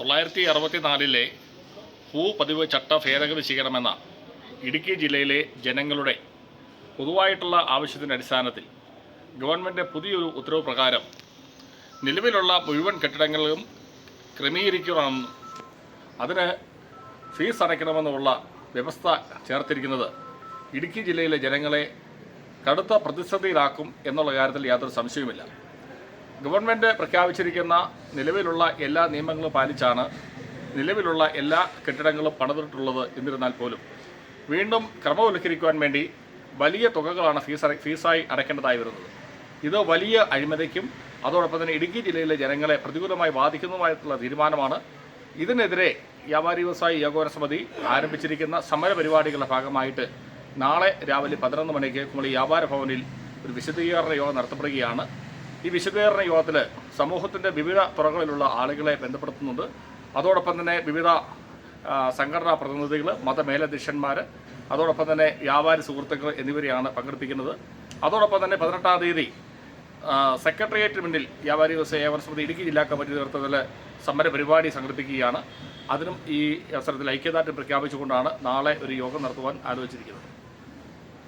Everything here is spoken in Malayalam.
തൊള്ളായിരത്തി അറുപത്തിനാലിലെ ഭൂപതിവ് ചട്ട ഭേദഗതി ചെയ്യണമെന്ന ഇടുക്കി ജില്ലയിലെ ജനങ്ങളുടെ പൊതുവായിട്ടുള്ള ആവശ്യത്തിന്റെ അടിസ്ഥാനത്തിൽ ഗവൺമെന്റ് പുതിയൊരു ഉത്തരവ് പ്രകാരം നിലവിലുള്ള മുഴുവൻ കെട്ടിടങ്ങളിലും ക്രമീകരിക്കണമെന്നും അതിന് ഫീസ് അടയ്ക്കണമെന്നുള്ള വ്യവസ്ഥ ചേർത്തിരിക്കുന്നത് ഇടുക്കി ജില്ലയിലെ ജനങ്ങളെ കടുത്ത പ്രതിസന്ധിയിലാക്കും എന്നുള്ള കാര്യത്തിൽ യാതൊരു സംശയവുമില്ല. ഗവൺമെന്റ് പ്രഖ്യാപിച്ചിരിക്കുന്ന നിലവിലുള്ള എല്ലാ നിയമങ്ങളും പാലിച്ചാണ് നിലവിലുള്ള എല്ലാ കെട്ടിടങ്ങളും പണിതിട്ടുള്ളത് എന്നിരുന്നാൽ പോലും വീണ്ടും ക്രമവൽക്കരിക്കുവാൻ വേണ്ടി വലിയ തുകകളാണ് ഫീസ് ഫീസായി അടയ്ക്കേണ്ടതായി വരുന്നത്. ഇത് വലിയ അഴിമതിക്കും അതോടൊപ്പം തന്നെ ഇടുക്കി ജില്ലയിലെ ജനങ്ങളെ പ്രതികൂലമായി ബാധിക്കുന്നതുമായിട്ടുള്ള തീരുമാനമാണ്. ഇതിനെതിരെ വ്യാപാരി വ്യവസായി ഏകോപന സമിതി ആരംഭിച്ചിരിക്കുന്ന സമര പരിപാടികളുടെ ഭാഗമായിട്ട് നാളെ രാവിലെ പതിനൊന്ന് മണിക്ക് കുമളി വ്യാപാര ഭവനിൽ ഒരു വിശദീകരണ യോഗം നടത്തപ്പെടുകയാണ്. ഈ വിശദീകരണ യോഗത്തിൽ സമൂഹത്തിന്റെ വിവിധ തുറകളിലുള്ള ആളുകളെ ബന്ധപ്പെടുത്തുന്നുണ്ട്. അതോടൊപ്പം തന്നെ വിവിധ സംഘടനാ പ്രതിനിധികൾ മതമേലധ്യക്ഷന്മാർ അതോടൊപ്പം തന്നെ വ്യാപാരി സുഹൃത്തുക്കൾ എന്നിവരെയാണ് പങ്കെടുപ്പിക്കുന്നത്. അതോടൊപ്പം തന്നെ പതിനെട്ടാം തീയതി സെക്രട്ടേറിയറ്റിന് മുന്നിൽ വ്യാപാരി ദിവസം സമിതി ഇടുക്കി ജില്ലാ കമ്മിറ്റി നേതൃത്വത്തിൽ സമര പരിപാടി സംഘടിപ്പിക്കുകയാണ്. അതിനും ഈ അവസരത്തിൽ ഐക്യദാർഢ്യം പ്രഖ്യാപിച്ചുകൊണ്ടാണ് നാളെ ഒരു യോഗം നടത്തുവാൻ ആലോചിച്ചിരിക്കുന്നത്.